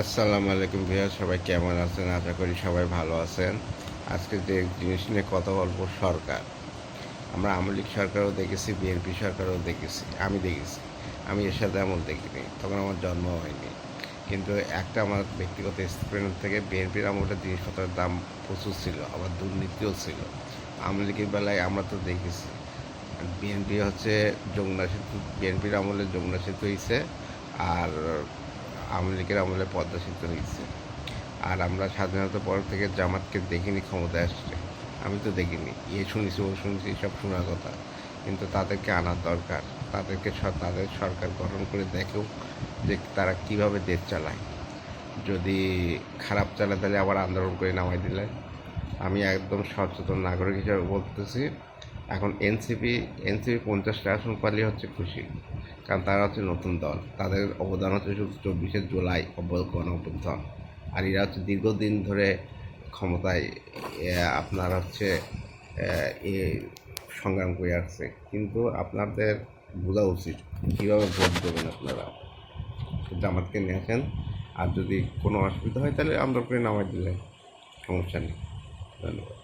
আসসালামু আলাইকুম ভাইয়া সবাই কেমন আছেন? আশা করি সবাই ভালো আছেন। আজকে যে জিনিস নিয়ে কথা বলব, সরকার। আমরা আওয়ামী লীগ সরকারও দেখেছি, বিএনপি সরকারও দেখেছি, আমি দেখেছি। আমি এর সাথে এমন দেখিনি, তখন আমার জন্ম হয়নি। কিন্তু একটা আমার ব্যক্তিগত এক্সপিরিয়েন্স থেকে বিএনপির আমলে জিনিসপত্রের দাম প্রচুর ছিল, আবার দুর্নীতিও ছিল। আওয়ামী লীগের বেলায় আমরা তো দেখেছি, বিএনপি হচ্ছে যমুনা সেতু, বিএনপির আমলে যমুনা সেতু হয়েছে আর আওয়ামী লীগের আমলে পদ্মা সেতু হয়েছে। আর আমরা স্বাধীনতার পর থেকে জামাতকে দেখিনি, ক্ষমতায় আসছে। আমি তো দেখিনি। এ শুনেছি, ও শুনেছি, সব শোনার কথা। কিন্তু তাদেরকে আনার দরকার। তাদেরকে তাদের সরকার গঠন করে দেখেও যে তারা কীভাবে দেশ চালায়। যদি খারাপ চালায়, তাহলে আবার আন্দোলন করে নামাই দিলে। আমি একদম সচেতন নাগরিক হিসেবে বলতেছি এখন এনসিপি এনসিপি পঞ্চাশটা আসন পালি হচ্ছে খুশি। কারণ তারা হচ্ছে নতুন দল। তাদের অবদান হচ্ছে শুধু চব্বিশে জুলাই অব্য- গণ অভ্যুত্থান। আর এরা হচ্ছে দীর্ঘদিন ধরে ক্ষমতায় আপনার হচ্ছে সংগ্রাম করে আসছে। কিন্তু আপনাদের বোঝা উচিত কীভাবে ভোট দেবেন আপনারা। জামাতকে নিয়ে আসেন। আর যদি কোনো অসুবিধা হয় তাহলে আমরা করে নামাই দিলেন। সমস্যা নেই। ধন্যবাদ।